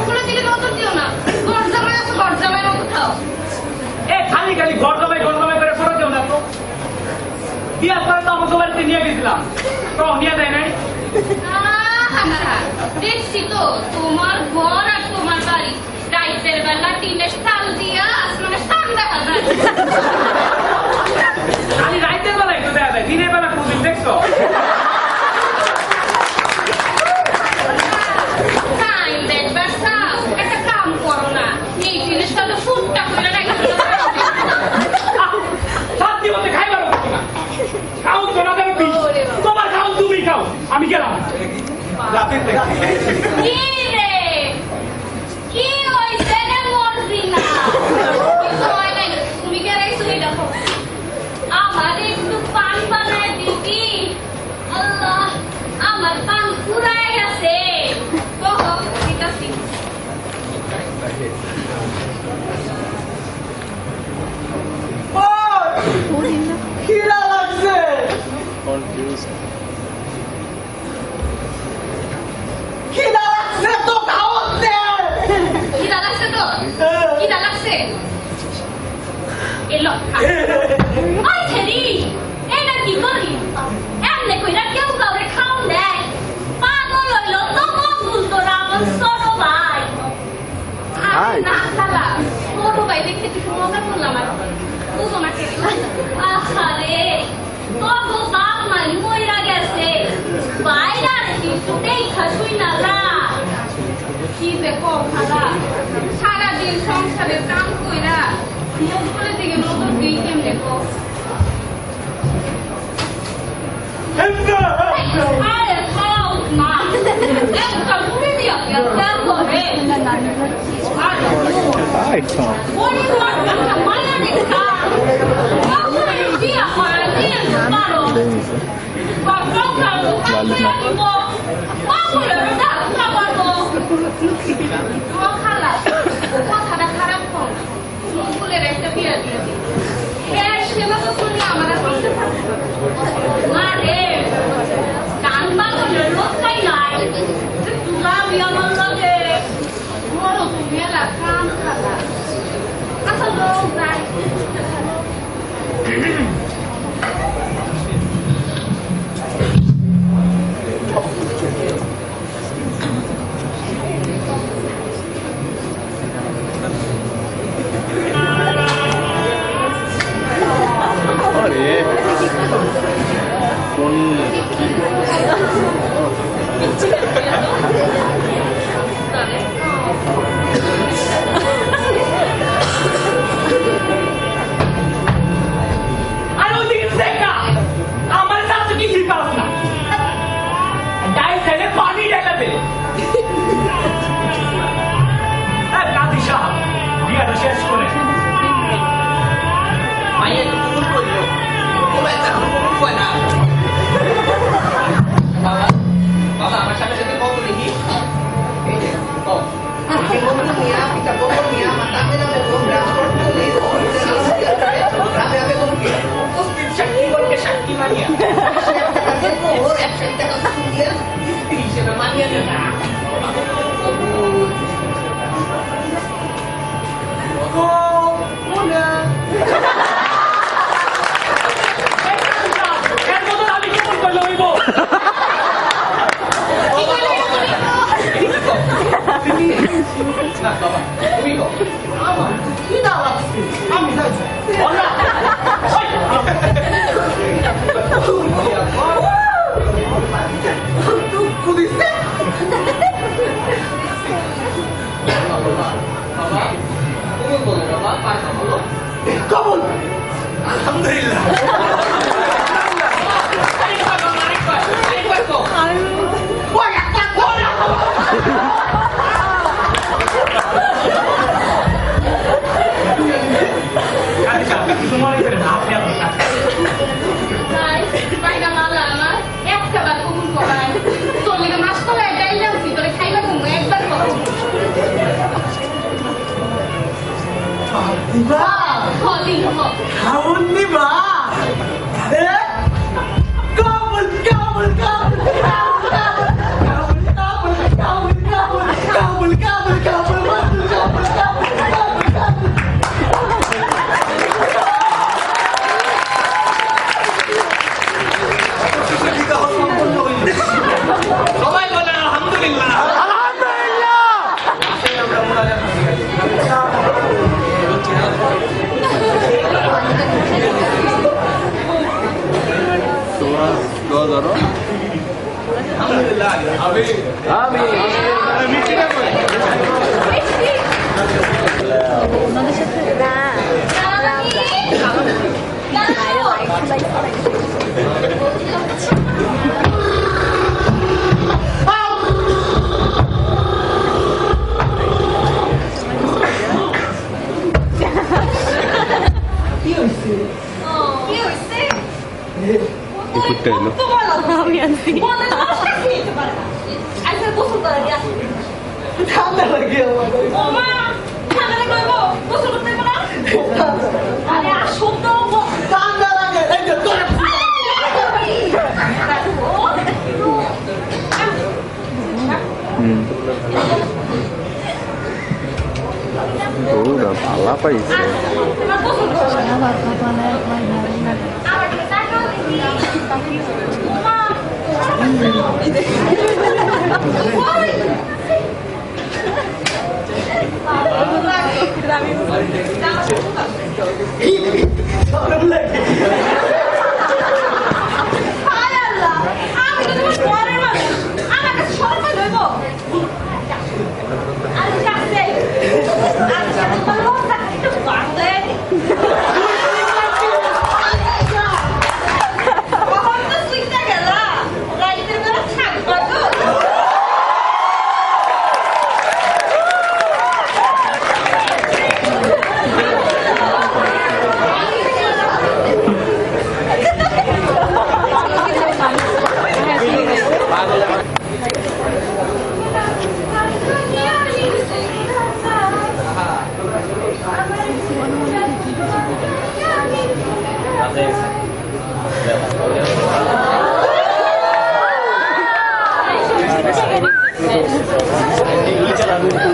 ওগুলো দিকে নজর দিও না। ঘর জামাই আছে ঘর জামাই মতো খাও। এ খালি খালি ঘর জমাই ঘর জমাই করে পড়ে দেও না তো। বিয়ার পরে তো আমাকে বাড়িতে নিয়ে গেছিলাম। তো নিয়ে দেয় নাই? দেখছি তো তোমার ঘর আর তোমার বাড়ি। রাইতের বেলা টিনের চাল দিয়া আসমানে সান দেখা যায়। খালি রাইতের বেলা একটু যায় দিনের বেলা কোনদিন দেখছ টাইম দেখবার চাও একটা কাম করো না এই জিনিসটা তো ফুটটা করে রাখা শান্তি মতে খাইবার পারব না খাও তো না দেবে তোমার খাও তুমি খাও। আমি গেলাম। রাতের থেকে কি রে কি হইছে রে মর্জিনা কিছু হয় নাই তুমি কে রাইছো এটা দেখো আমার একটু পান বানায় দিবি আল্লাহ আমার পান ফুরায় গেছে তো ঠিক আছে খিদা লাগছে খিদা লাগছে তো খাওয়ার দে খিদা লাগছে তো খিদা এলো ওই ছেড়ি এটা কি করি এমনি কইরা কেউ কাউরে খাও দেয়। পাগল হইল তো মকুল তোরা আমার ছোট ভাই। আরে না শালা ছোট ভাই দেখতে কিছু মজা করলাম আর। দুজনাকে আহারে তবু বাপ মাই মইরা গেছে। বাইরা কিছু দেখা শুই না রা। কি যে কথা সারাদিন সংসারের কাম কইরা মুখ করে দিকে নজর দিই কেমনে কো আরে না একটা ঘুরে দিয়া একটা করে বাবা কালো কালো বাবুরে ডাক্তার পারব ও খালা কথাটা হিসেবে tuh udah pala apa itu? Kami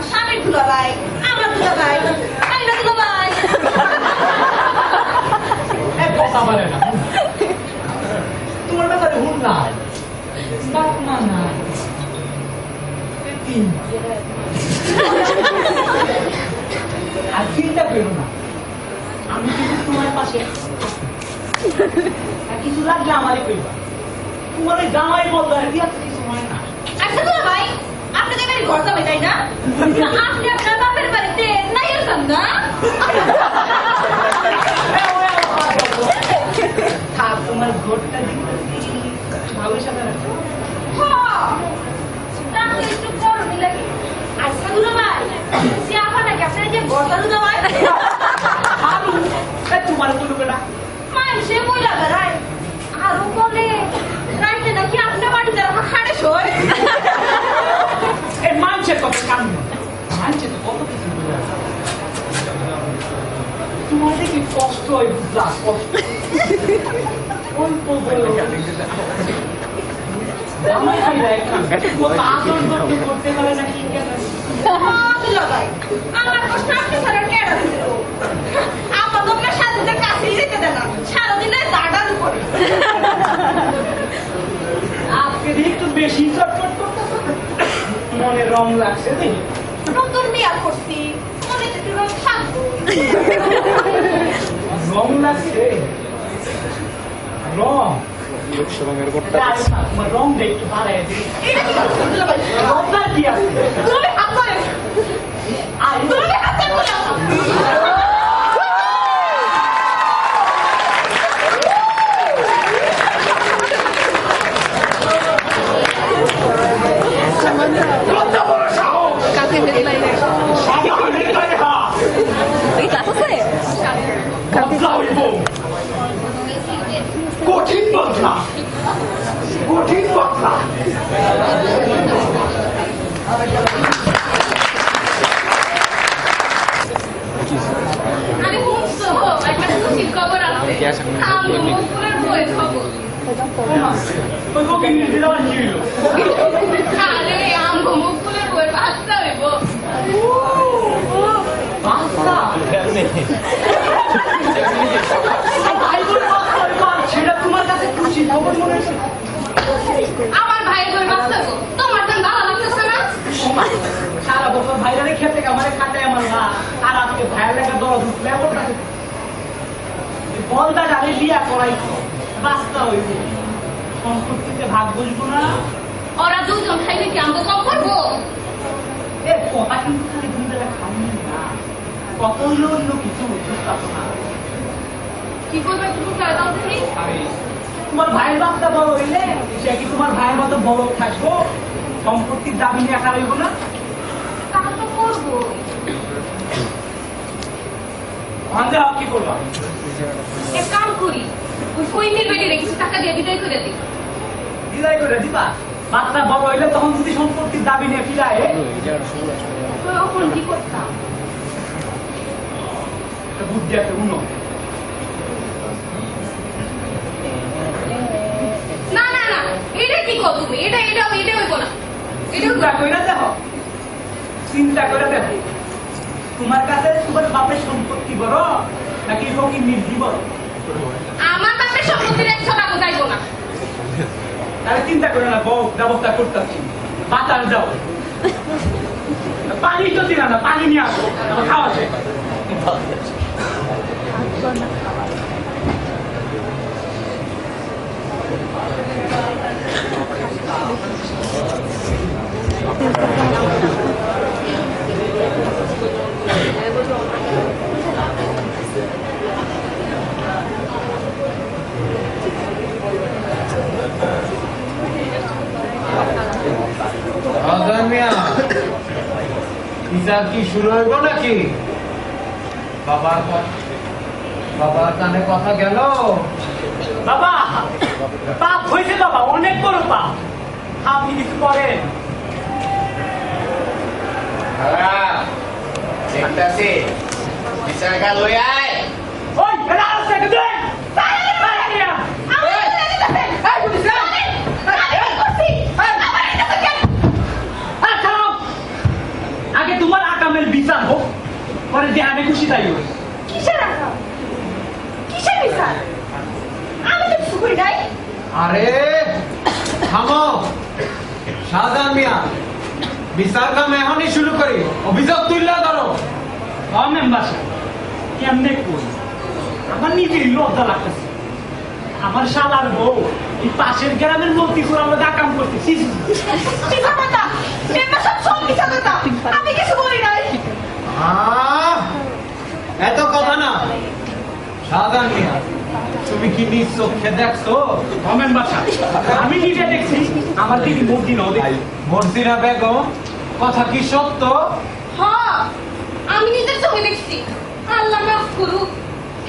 আমার স্বামীর দুলাভাই আমার দুলাভাই আমি না দুলাভাই এ কথা বলে না। তোমার ব্যাপারে হুন নাই বাপ মা নাই আর চিন্তা করো না। আমি কিন্তু তোমার পাশে কিছু লাগলে আমারই কইবা তোমার জামাই বলল আর কি আছে কিছু হয় না। আচ্ছা দুলাভাই আপনি তো आपल्या घोडचा माहित आहे ना। आपल्या कलाकार ते नाही समजा हा। तुम्हाला घोट कधी भाऊ शकणार हा चांगली चूक करून दिलं की असं तुला बाय से आपण ना की आपल्याला जे घोट करू जवाय हा काय तुम्हाला बोलू कडा माणसे बोला घराय आरोप চটপট করতেছে? মনে রং লাগছে wrong vão nascer. Wrong. wrong date para Outra dia. Tu a atores. Aí. Tu me atores. Kau tinggal di lain. এই ক্লাস আছে কঠিন বদলা কঠিন বদলা আরে শুনছো একটা খুশির খবর আছে আমি মুকুলের 王浩，天哪！কত হইল অন্য কিছু বুঝতে কি করবে তুমি তোমার ভাইয়ের বাচ্চা বড় হইলে সে কি তোমার ভাইয়ের মতো বড় থাকব? সম্পত্তির দাবি নিয়ে একা রইব না? তা তো করব। ভাঙতে কি করবা? এক কাম করি ওই টাকা দিয়ে বিদায় করে দিই। বিদায় করে দিবা? বাচ্চা বড় হইলে তখন যদি সম্পত্তির দাবি নিয়ে ফিরায় কি করতাম। একটা বুদ্ধি একটা উন্নত না না না এটা কি কর তুমি? এটা এটা এটা হইব না। চিন্তা করে দেখো। চিন্তা করে দেখো। তোমার কাছে তোমার বাপের সম্পত্তি বড় নাকি ফকির নির্জি আমার বাপের সম্পত্তির একশো টাকা যাইব না। তাহলে চিন্তা করে না বউ ব্যবস্থা করতেছি। বাতাস দাও। পানি তো না পানি নিয়ে আসো। খাওয়া মিয়া হিসাব কি শুরু হইব নাকি? বাবার ক- বাবার কানে কথা গেল। বাবা পাপ হয়েছে বাবা অনেক বড় পাপ। আপনি কিছু করেন। দেখতাছি বিচার লই আয়। ওই এটা আর থেকে আগে তোমার আকামের বিচার হোক পরে যে আমি খুশি তাই হোক। কিসের আশা কিসের বিচার আমি তো কিছু করি নাই আরে থামো। শাহজাহান মিয়া বিচার কাম এখনই শুরু করি। অভিযোগ তুললে ধরো। মেম্বার কেমনে করি আমার নিজেই লজ্জা লাগতেছে। আমার শালার বউ এই পাশের গ্রামের মন্ত্রী করে আমরা ডাকাম করতেছি আমি কিছু নাই। এত কথা না। মিয়া তুমি কি নিজ চোখে দেখছ? কমেন বাসা। আমি নিজে দেখছি। আমার দিদি মন্ত্রী দেখি? মর্জিনা বেগম কথা কি সত্য? হ্যাঁ আমি নিজের চোখে দেখছি। আল্লাহ মাফ করুক।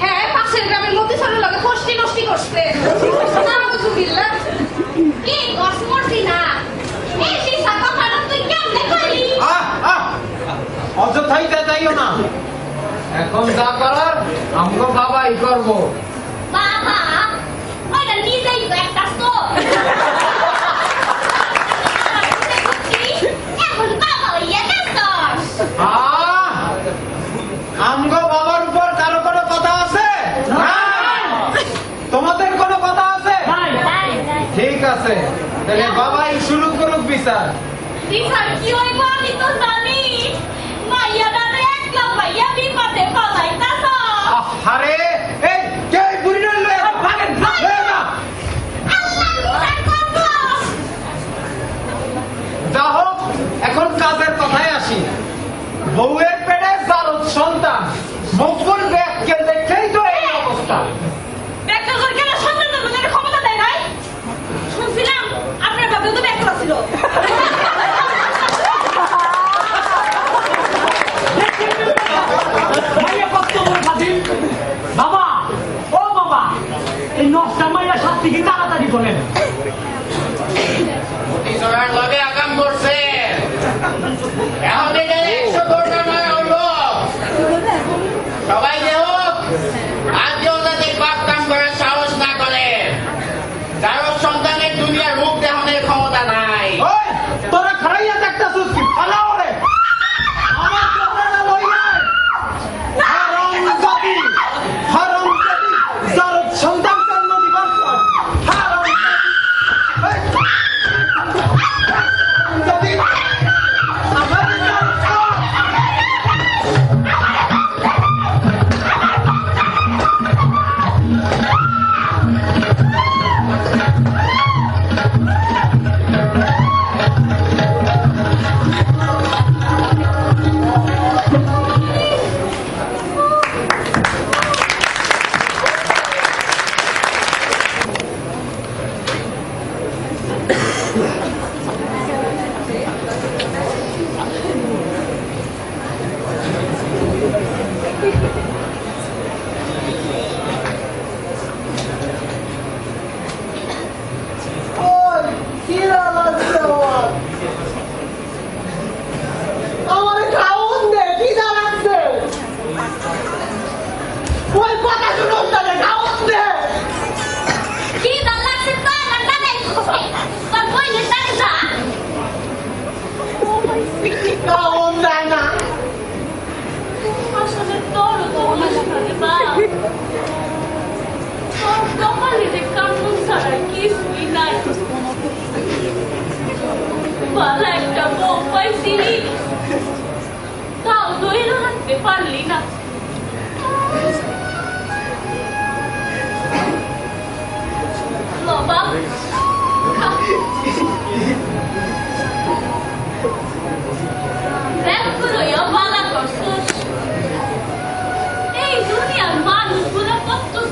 হ্যাঁ পাশের গ্রামের মধ্যে ছোট লাগে কষ্টি নষ্টি করছে। নাউজুবিল্লাহ কি এই তুই কেমনে কইলি আহ, আহ, অযথাই যাইও না। এখন যা করার আমগো বাবাই করব। বাবা ওইটা নিজেই একটা তো এখন বাবা হইয়া গেছস আহ, আমগো বাবার উপর কারও কোনো কথা আছে? তোমাদের কোনো কথা আছে? ঠিক আছে তাহলে বাবাই শুরু করুক বিচার। বিচার কি হইব আমি তো করব যা হোক এখন কাজের কথায় আসি। বউয়ের পেটে জারদ সন্তান মকবুল ব্যাগকে দেখেই তো এই অবস্থা। খাওন দেয় না আসলে তোর তো মনে থাকে বা তোর কপালে যে কামড় ছাড়া কিছুই নাই ভালো একটা বউ পাইছি তাও ধরে রাখতে পারলি না বাবা